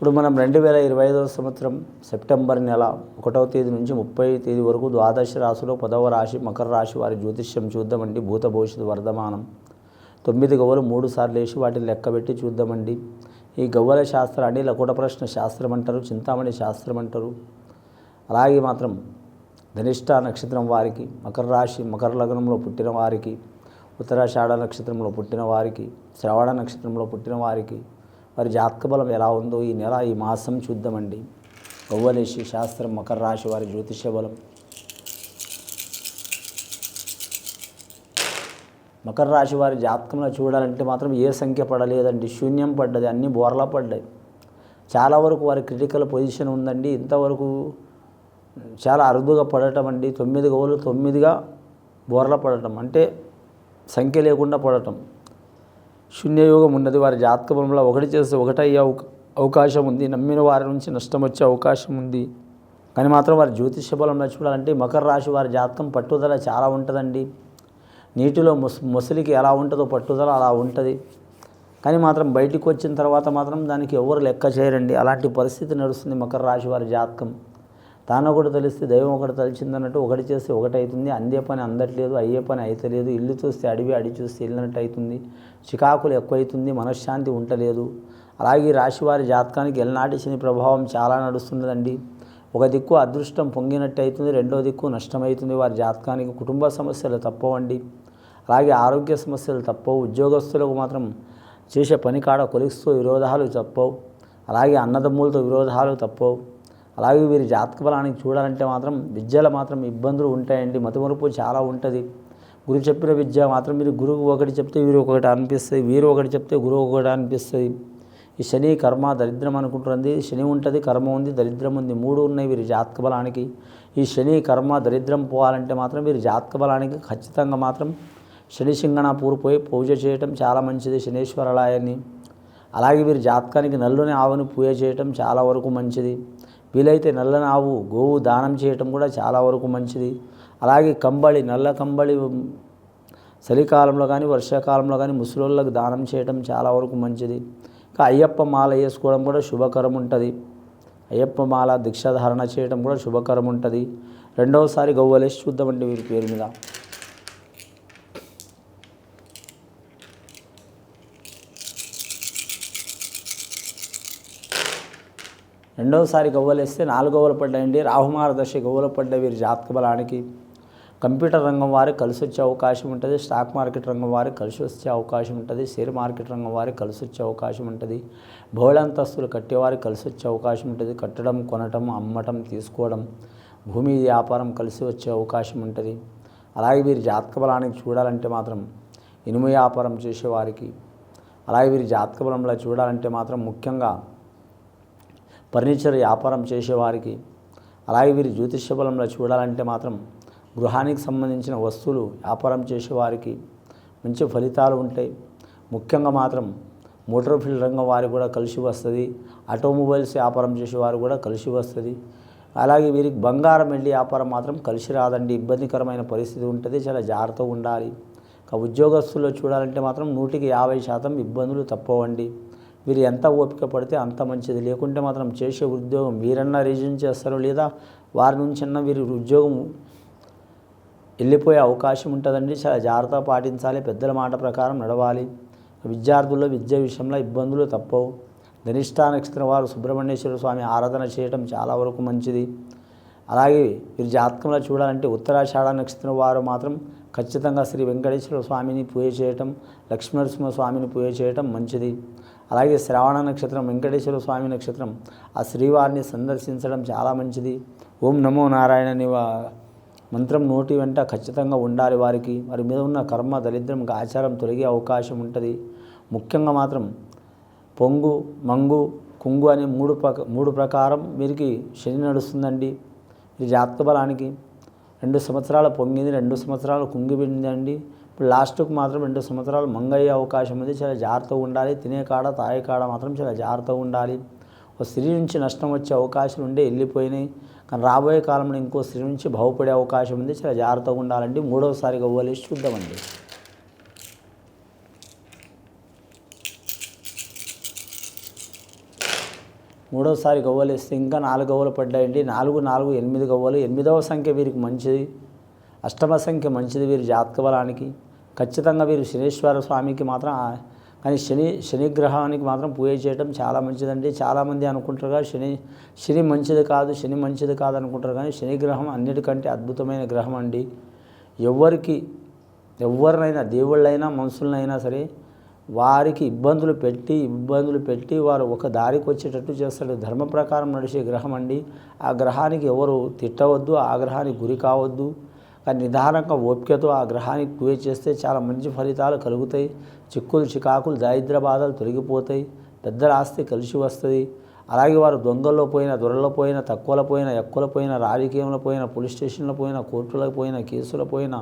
ఇప్పుడు మనం రెండు వేల ఇరవై ఐదవ సంవత్సరం సెప్టెంబర్ నెల ఒకటవ తేదీ నుంచి ముప్పై తేదీ వరకు ద్వాదశ రాశిలో పదవ రాశి మకర రాశి వారి జ్యోతిష్యం చూద్దామండి. భూత భవిష్యత్తు వర్ధమానం. తొమ్మిది గవ్వలు మూడు సార్లు వేసి వాటిని లెక్కబెట్టి చూద్దామండి. ఈ గవ్వల శాస్త్రాన్ని లకుట ప్రశ్న శాస్త్రం అంటారు చింతామణి శాస్త్రం అంటారు. అలాగే మాత్రం ధనిష్ట నక్షత్రం వారికి మకర రాశి మకర లగ్నంలో పుట్టిన వారికి ఉత్తరాషాఢ నక్షత్రంలో పుట్టిన వారికి శ్రవణ నక్షత్రంలో పుట్టిన వారికి వారి జాతక బలం ఎలా ఉందో ఈ నెల ఈ మాసం చూద్దామండి. గౌవలేషి శాస్త్రం మకర రాశి వారి జ్యోతిష బలం. మకర రాశి వారి జాతకంలో చూడాలంటే మాత్రం ఏ సంఖ్య పడలేదండి. శూన్యం పడ్డది అన్ని బోర్లా పడ్డాయి. చాలా వరకు వారి క్రిటికల్ పొజిషన్ ఉందండి. ఇంతవరకు చాలా అరుదుగా పడటం అండి. తొమ్మిది గోలు తొమ్మిదిగా బోర్ల పడటం. అంటే సంఖ్య లేకుండా పడటం. శూన్యయోగం ఉన్నది. వారి జాతక బలంలో ఒకటి చేస్తే ఒకటయ్యే అవకాశం ఉంది. నమ్మిన వారి నుంచి నష్టం వచ్చే అవకాశం ఉంది. కానీ మాత్రం వారి జ్యోతిష బలంలో చూడాలంటే మకర రాశి వారి జాతకం పట్టుదల చాలా ఉంటుందండి. నీటిలో ముస్ ముసలికి ఎలా ఉంటుందో పట్టుదల అలా ఉంటుంది. కానీ మాత్రం బయటికి వచ్చిన తర్వాత మాత్రం దానికి ఎవరు లెక్క చేయరండి. అలాంటి పరిస్థితి నడుస్తుంది మకర రాశి వారి జాతకం. తాను ఒకటి తెలిస్తే దైవం ఒకటి తలిచిందన్నట్టు ఒకటి చేస్తే ఒకటి అవుతుంది. అందే పని అందట్లేదు అయ్యే పని అయితలేదు. ఇల్లు చూస్తే అడివి అడి చూస్తే వెళ్ళినట్టు అవుతుంది. చికాకులు ఎక్కువైతుంది మనశ్శాంతి ఉండలేదు. అలాగే రాశివారి రాశి వారి జాతకానికి ఎల్నాటి శని ప్రభావం చాలా నడుస్తున్నదండి. ఒక దిక్కు అదృష్టం పొంగినట్టు అవుతుంది రెండో దిక్కు నష్టమవుతుంది. వారి జాతకానికి కుటుంబ సమస్యలు తప్పవండి. అలాగే ఆరోగ్య సమస్యలు తప్పవు. ఉద్యోగస్తులకు మాత్రం చేసే పని కాడ కొలిస్తూ విరోధాలు తప్పవు. అలాగే అన్నదమ్ములతో విరోధాలు తప్పవు. అలాగే వీరి జాతక బలానికి చూడాలంటే మాత్రం విద్యలో మాత్రం ఇబ్బందులు ఉంటాయండి. మతిమరుపు చాలా ఉంటుంది. గురు చెప్పిన విద్య మాత్రం మీరు గురువు ఒకటి చెప్తే వీరు ఒకటి అనిపిస్తుంది. వీరు ఒకటి చెప్తే గురువు ఒకటి అనిపిస్తుంది. ఈ శని కర్మ దరిద్రం అనుకుంటుంది. శని ఉంటుంది కర్మ ఉంది దరిద్రం ఉంది. మూడు ఉన్నాయి వీరి జాతక బలానికి. ఈ శని కర్మ దరిద్రం పోవాలంటే మాత్రం వీరి జాతక బలానికి ఖచ్చితంగా మాత్రం శని సింగణ పూరిపోయి పూజ చేయటం చాలా మంచిది. శనీశ్వరాలయాన్ని. అలాగే వీరి జాతకానికి నల్లుని ఆవుని పూజ చేయటం చాలా వరకు మంచిది. వీలైతే నల్లని ఆవు గోవు దానం చేయటం కూడా చాలా వరకు మంచిది. అలాగే కంబళి నల్ల కంబళి చలికాలంలో కానీ వర్షాకాలంలో కానీ ముసలోళ్ళకి దానం చేయటం చాలా వరకు మంచిది. ఇంకా అయ్యప్ప మాల వేసుకోవడం కూడా శుభకరం ఉంటుంది. అయ్యప్ప మాల దీక్షాధారణ చేయడం కూడా శుభకరం ఉంటుంది. రెండవసారి గవ్వలేసి చూద్దామండి వీరి పేరు మీద. రెండవసారి గవ్వలేస్తే నాలుగు గవ్వలు పడ్డాయండి. రాహుమార గవ్వలు పడ్డాయి వీరి జాతక బలానికి కంప్యూటర్ రంగం వారికి కలిసి వచ్చే అవకాశం ఉంటుంది. స్టాక్ మార్కెట్ రంగం వారికి కలిసి వచ్చే అవకాశం ఉంటుంది. షేర్ మార్కెట్ రంగం వారికి కలిసి వచ్చే అవకాశం ఉంటుంది. బహుళంతస్తులు కట్టేవారికి కలిసి వచ్చే అవకాశం ఉంటుంది. కట్టడం కొనటం అమ్మటం తీసుకోవడం భూమి వ్యాపారం కలిసి వచ్చే అవకాశం ఉంటుంది. అలాగే వీరి జాతక బలానికి చూడాలంటే మాత్రం ఇనుము వ్యాపారం చేసేవారికి అలాగే వీరి జాతక బలంలో చూడాలంటే మాత్రం ముఖ్యంగా ఫర్నిచర్ వ్యాపారం చేసేవారికి అలాగే వీరి జ్యోతిష్య బలంలో చూడాలంటే మాత్రం గృహానికి సంబంధించిన వస్తువులు వ్యాపారం చేసేవారికి మంచి ఫలితాలు ఉంటాయి. ముఖ్యంగా మాత్రం మోటార్ ఫీల్డ్ రంగం వారు కూడా కలిసి వస్తుంది. ఆటోమొబైల్స్ వ్యాపారం చేసేవారు కూడా కలిసి వస్తుంది. అలాగే వీరికి బంగారం వెళ్ళి వ్యాపారం మాత్రం కలిసి రాదండి. ఇబ్బందికరమైన పరిస్థితి ఉంటుంది. చాలా జాగ్రత్తగా ఉండాలి. ఉద్యోగస్తుల్లో చూడాలంటే మాత్రం నూటికి యాభై శాతం ఇబ్బందులు తప్పవండి. వీరు ఎంత ఓపిక పడితే అంత మంచిది. లేకుంటే మాత్రం చేసే ఉద్యోగం వీరన్నా రిజ్యూమ్ చేస్తారు లేదా వారి నుంచి అన్న వీరి ఉద్యోగం వెళ్ళిపోయే అవకాశం ఉంటుందండి. చాలా జాగ్రత్త పాటించాలి. పెద్దల మాట ప్రకారం నడవాలి. విద్యార్థుల్లో విద్య విషయంలో ఇబ్బందులు తప్పవు. ధనిష్టా నక్షత్రం వారు సుబ్రహ్మణ్యేశ్వర స్వామి ఆరాధన చేయటం చాలా వరకు మంచిది. అలాగే వీరి జాతకంలో చూడాలంటే ఉత్తరాషాఢ నక్షత్రం వారు మాత్రం ఖచ్చితంగా శ్రీ వెంకటేశ్వర స్వామిని పూజ చేయటం లక్ష్మీనరసింహ స్వామిని పూజ చేయటం మంచిది. అలాగే శ్రావణ నక్షత్రం వెంకటేశ్వర స్వామి నక్షత్రం ఆ శ్రీవారిని సందర్శించడం చాలా మంచిది. ఓం నమో నారాయణ అని మంత్రం నోటి వెంట ఖచ్చితంగా ఉండాలి వారికి. వారి మీద ఉన్న కర్మ దరిద్రం ఆచారం తొలగే అవకాశం ఉంటుంది. ముఖ్యంగా మాత్రం పొంగు మంగు కుంగు అనే మూడు ప్రక మూడు ప్రకారం వీరికి శని నడుస్తుందండి. ఈ జాతక బలానికి రెండు సంవత్సరాలు పొంగింది రెండు సంవత్సరాలు కుంగిపోయిందండి ఇప్పుడు లాస్ట్కు మాత్రం రెండు సంవత్సరాలు మంగయ్యే అవకాశం ఉంది. చాలా జాగ్రత్తగా ఉండాలి. తినే కాడ తాగే కాడ మాత్రం చాలా జాగ్రత్తగా ఉండాలి. ఒక స్త్రీ నుంచి నష్టం వచ్చే అవకాశాలు ఉండే వెళ్ళిపోయినాయి. కానీ రాబోయే కాలంలో ఇంకో స్త్రీ నుంచి బాగుపడే అవకాశం ఉంది. చాలా జాగ్రత్తగా ఉండాలండి. మూడవసారిగా ఇవ్వలేసి చూద్దామండి. మూడోసారి గవ్వలు వేస్తే ఇంకా నాలుగు గవ్వలు పడ్డాయండి. నాలుగు నాలుగు ఎనిమిది గవ్వలు. ఎనిమిదవ సంఖ్య వీరికి మంచిది. అష్టమ సంఖ్య మంచిది వీరి జాతక బలానికి ఖచ్చితంగా వీరు శనీశ్వర స్వామికి మాత్రం కానీ శని శనిగ్రహానికి మాత్రం పూజ చేయడం చాలా మంచిదండి. చాలామంది అనుకుంటారు కదా శని శని మంచిది కాదు శని మంచిది కాదు అనుకుంటారు కానీ శనిగ్రహం అన్నిటికంటే అద్భుతమైన గ్రహం అండి. ఎవరికి ఎవరినైనా దేవుళ్ళైనా మనుషులనైనా సరే వారికి ఇబ్బందులు పెట్టి ఇబ్బందులు పెట్టి వారు ఒక దారికి వచ్చేటట్టు చేస్తాడు. ధర్మ ప్రకారం నడిచే గ్రహం అండి. ఆ గ్రహానికి ఎవరు తిట్టవద్దు ఆ గ్రహానికి గురి కావద్దు. కానీ నిదానంగా ఓపికతో ఆ గ్రహానికి పూజ చేస్తే చాలా మంచి ఫలితాలు కలుగుతాయి. చిక్కులు చికాకులు దారిద్ర బాధలు తొలగిపోతాయి. పెద్దల ఆస్తి కలిసి వస్తుంది. అలాగే వారు దొంగల్లో పోయిన దొరల్లో పోయిన తక్కువలో పోయిన ఎక్కువలో పోయిన రాజకీయంలో పోయిన పోలీస్ స్టేషన్లో పోయిన కోర్టులకు పోయిన కేసులో పోయిన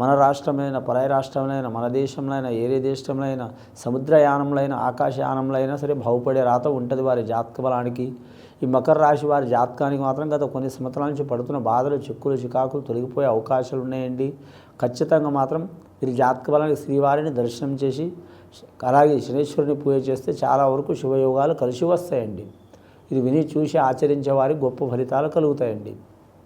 మన రాష్ట్రమైన పరాయి రాష్ట్రంలో మన దేశంలో అయినా ఏరే దేశంలో అయినా సముద్రయానంలో అయినా ఆకాశయానంలో అయినా సరే బాగుపడే రాత ఉంటుంది వారి జాతక బలానికి ఈ మకర రాశి వారి జాతకానికి మాత్రం గత కొన్ని సంవత్సరాల నుంచి పడుతున్న బాధలు చిక్కులు చికాకులు తొలగిపోయే అవకాశాలు ఉన్నాయండి. ఖచ్చితంగా మాత్రం వీరి జాతక బలానికి శ్రీవారిని దర్శనం చేసి అలాగే శనేశ్వరుని పూజ చేస్తే చాలా వరకు శుభయోగాలు కలిసి వస్తాయండి. ఇది విని చూసి ఆచరించే వారికి గొప్ప ఫలితాలు కలుగుతాయండి.